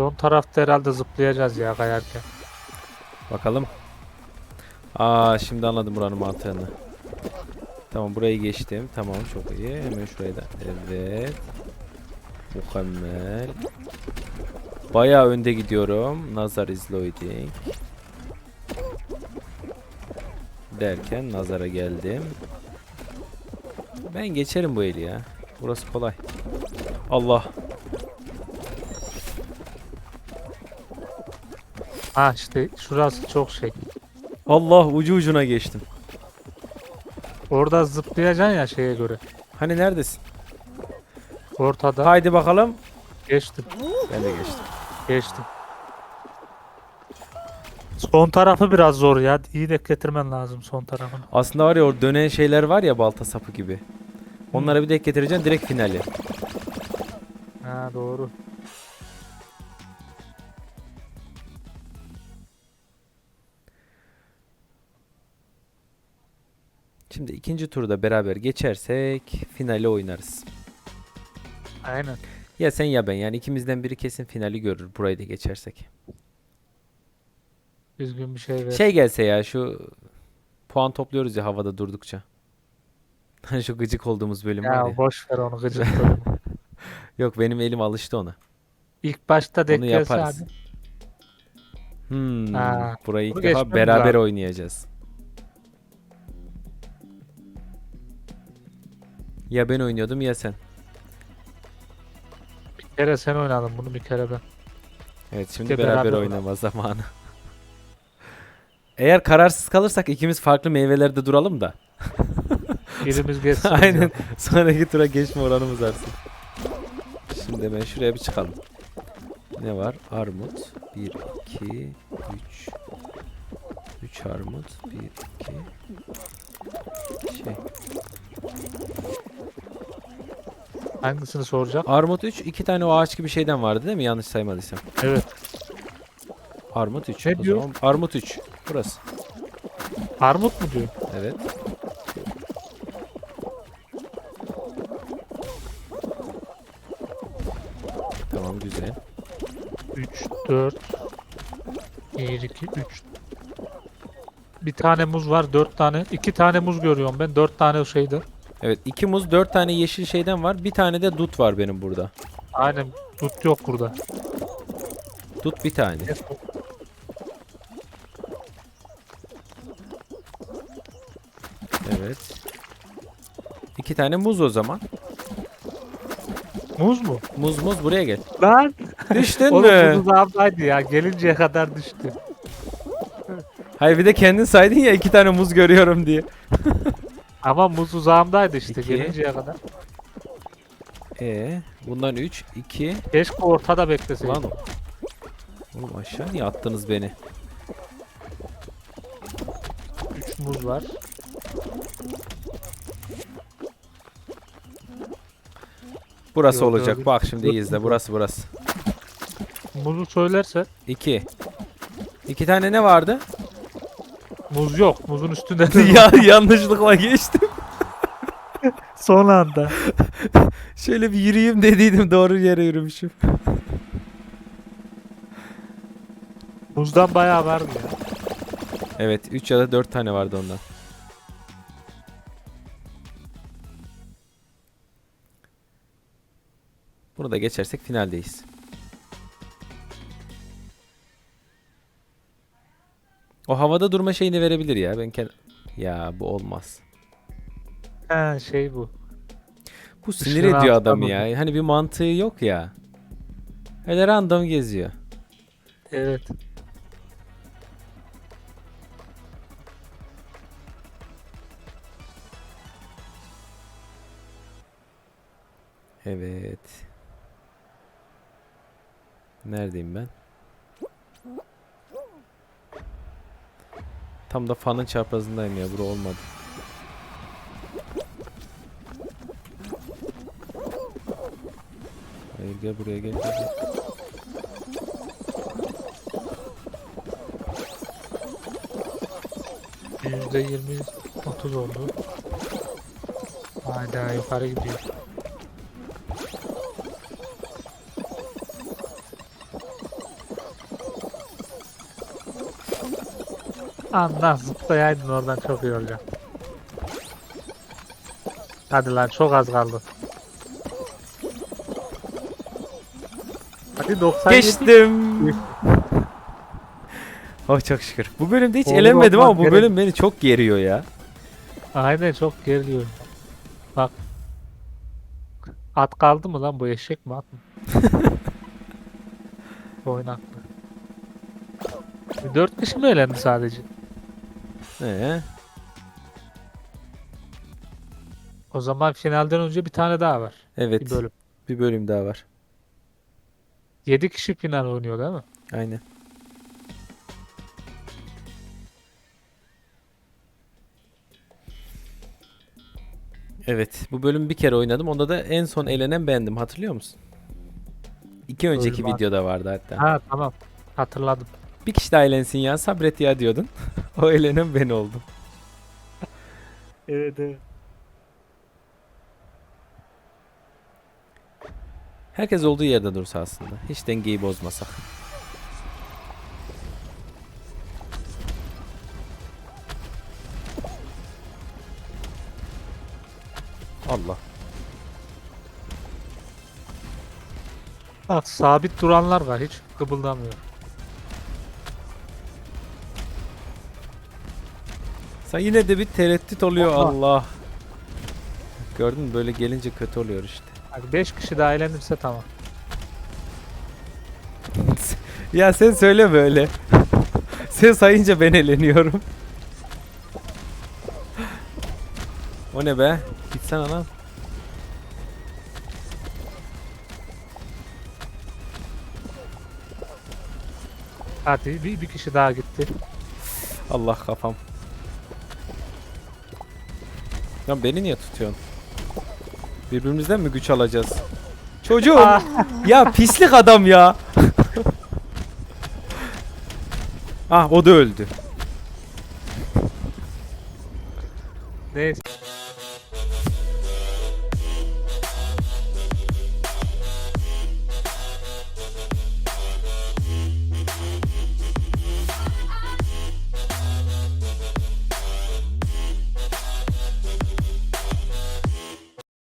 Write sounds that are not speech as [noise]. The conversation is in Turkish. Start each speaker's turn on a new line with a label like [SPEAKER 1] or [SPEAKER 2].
[SPEAKER 1] Son tarafta herhalde zıplayacağız ya kayarken.
[SPEAKER 2] Bakalım. Aa şimdi anladım buranın mantığını. Tamam burayı geçtim. Tamam çok iyi. Hemen şurayı da. Evet. Mükemmel. Bayağı önde gidiyorum. Nazar is. Derken nazara geldim. Ben geçerim bu eli ya. Burası kolay. Allah.
[SPEAKER 1] Ha işte şurası çok şey.
[SPEAKER 2] Allah ucu ucuna geçtim.
[SPEAKER 1] Orada zıplayacaksın ya şeye göre.
[SPEAKER 2] Hani neredesin?
[SPEAKER 1] Ortada
[SPEAKER 2] Haydi bakalım.
[SPEAKER 1] geçtim.
[SPEAKER 2] Ben de geçtim.
[SPEAKER 1] Geçtim. Son tarafı biraz zor ya. İyi de getirmen lazım son tarafını.
[SPEAKER 2] Aslında var ya o dönen şeyler var ya balta sapı gibi. Onlara bir denk getireceksin direkt finali.
[SPEAKER 1] Ha doğru.
[SPEAKER 2] Şimdi ikinci turda beraber geçersek finali oynarız.
[SPEAKER 1] Aynen.
[SPEAKER 2] Ya sen ya ben yani ikimizden biri kesin finali görür burayı da geçersek.
[SPEAKER 1] Düzgün bir şey ver.
[SPEAKER 2] Şey gelse ya şu puan topluyoruz ya havada durdukça. [laughs] Şu gıcık olduğumuz bölüm var ya.
[SPEAKER 1] ya boş ver onu gıcıklarını. [laughs]
[SPEAKER 2] Yok benim elim alıştı ona.
[SPEAKER 1] İlk başta denk
[SPEAKER 2] Onu yaparız.
[SPEAKER 1] abi.
[SPEAKER 2] Hmm,
[SPEAKER 1] Ha,
[SPEAKER 2] burayı ilk defa beraber
[SPEAKER 1] lazım.
[SPEAKER 2] oynayacağız. Ya ben oynuyordum ya sen.
[SPEAKER 1] Bir kere sen oynadın bunu bir kere ben.
[SPEAKER 2] Evet şimdi beraber,
[SPEAKER 1] beraber
[SPEAKER 2] oynama zamanı. Eğer kararsız kalırsak ikimiz farklı meyvelerde duralım da.
[SPEAKER 1] Birimiz [laughs] geçsin.
[SPEAKER 2] Aynen. Sonraki tura geçme oranımız artsın. Şimdi hemen şuraya bir çıkalım. Ne var? Armut. 1, 2, 3. 3 armut. 1, 2. Şey.
[SPEAKER 1] Hangisini soracak?
[SPEAKER 2] Armut 3. 2 tane o ağaç gibi şeyden vardı değil mi? Yanlış saymadıysam.
[SPEAKER 1] Evet.
[SPEAKER 2] Armut 3.
[SPEAKER 1] Ne
[SPEAKER 2] o
[SPEAKER 1] diyor?
[SPEAKER 2] zaman armut 3. Burası.
[SPEAKER 1] Armut mu diyor?
[SPEAKER 2] Evet. Tamam güzel.
[SPEAKER 1] 3, 4, 1, 2, 3. Bir tane muz var, 4 tane. 2 tane muz görüyorum ben, 4 tane şeyde.
[SPEAKER 2] Evet iki muz dört tane yeşil şeyden var. Bir tane de dut var benim burada.
[SPEAKER 1] Aynen, tut yok burada.
[SPEAKER 2] Dut bir tane. Evet. İki tane muz o zaman.
[SPEAKER 1] Muz mu?
[SPEAKER 2] Muz muz buraya gel.
[SPEAKER 1] Lan!
[SPEAKER 2] Düştün
[SPEAKER 1] Oğlum
[SPEAKER 2] mü?
[SPEAKER 1] muzu dağımdaydı ya, gelinceye kadar düştü.
[SPEAKER 2] Hayır bir de kendin saydın ya iki tane muz görüyorum diye. [laughs]
[SPEAKER 1] Ama muz uzağımdaydı işte,
[SPEAKER 2] İki.
[SPEAKER 1] gelinceye kadar.
[SPEAKER 2] Ee, bundan 3, 2.
[SPEAKER 1] Keşke ortada bekleseydim.
[SPEAKER 2] Lan. Oğlum aşağı niye attınız beni?
[SPEAKER 1] 3 muz var.
[SPEAKER 2] Burası
[SPEAKER 1] Yok,
[SPEAKER 2] olacak.
[SPEAKER 1] gördüm.
[SPEAKER 2] Bak şimdi iyi izle. Burası burası.
[SPEAKER 1] Muzu söylerse
[SPEAKER 2] 2. İki tane ne vardı?
[SPEAKER 1] Muz yok. Muzun üstünde [laughs] de
[SPEAKER 2] ya yanlışlıkla geçtim. [laughs]
[SPEAKER 1] son anda.
[SPEAKER 2] Şöyle bir yürüyeyim dediydim doğru yere yürümüşüm.
[SPEAKER 1] Muzdan bayağı vardı ya.
[SPEAKER 2] Evet 3 ya da 4 tane vardı ondan. Bunu da geçersek finaldeyiz. O havada durma şeyini verebilir ya. Ben kend- Ya bu olmaz.
[SPEAKER 1] He şey bu.
[SPEAKER 2] Bu sinir
[SPEAKER 1] Işığın
[SPEAKER 2] ediyor
[SPEAKER 1] mı?
[SPEAKER 2] ya. Hani bir mantığı yok ya. Öyle random geziyor.
[SPEAKER 1] Evet.
[SPEAKER 2] Evet. Neredeyim ben? Tam da fanın çaprazındayım ya. Bura olmadı. Hayır gel buraya gel. gel, gel.
[SPEAKER 1] Yüzde yirmi, otuz oldu. Hayda yukarı gidiyor. Anla zıplayaydın oradan çok iyi olacak. Hadi lan çok az kaldı. Hadi 97.
[SPEAKER 2] Geçtim. [laughs] oh çok şükür. Bu bölümde hiç
[SPEAKER 1] Olur
[SPEAKER 2] elenmedim ama
[SPEAKER 1] olmak
[SPEAKER 2] bu
[SPEAKER 1] gerek.
[SPEAKER 2] bölüm beni çok geriyor ya.
[SPEAKER 1] Aynen çok geriliyor. Bak. At kaldı mı lan bu eşek mi at mı? [laughs] Oynaklı. Dört kişi mi elendi sadece?
[SPEAKER 2] Ee,
[SPEAKER 1] O zaman finalden önce bir tane daha var.
[SPEAKER 2] evet.
[SPEAKER 1] Bir bölüm.
[SPEAKER 2] Bir bölüm daha var.
[SPEAKER 1] 7 kişi final oynuyor değil mi?
[SPEAKER 2] Aynen. Evet, bu bölüm bir kere oynadım. Onda da en son elenen bendim. Hatırlıyor musun? İki önceki
[SPEAKER 1] Bölüm
[SPEAKER 2] videoda vardı hatta.
[SPEAKER 1] Ha tamam. Hatırladım.
[SPEAKER 2] Bir kişi daha elensin ya, sabret ya diyordun. O elenen ben oldum.
[SPEAKER 1] Evet evet.
[SPEAKER 2] Herkes olduğu yerde dursa aslında. Hiç dengeyi bozmasak. Allah.
[SPEAKER 1] Bak sabit duranlar var hiç kıpıldamıyor.
[SPEAKER 2] Sen yine de bir tereddüt oluyor
[SPEAKER 1] Allah.
[SPEAKER 2] Allah. Gördün mü böyle gelince kötü oluyor işte.
[SPEAKER 1] Hadi 5 kişi daha eğlenirse tamam. [laughs]
[SPEAKER 2] ya sen söyle böyle. [laughs] sen sayınca ben eleniyorum. o ne be? Gitsene lan.
[SPEAKER 1] Hadi bir, bir kişi daha gitti.
[SPEAKER 2] Allah kafam. Ya beni niye tutuyorsun? Birbirimizden mi güç alacağız? Çocuğum.
[SPEAKER 1] Ah.
[SPEAKER 2] ya pislik adam ya. ah o da öldü.
[SPEAKER 1] Neyse.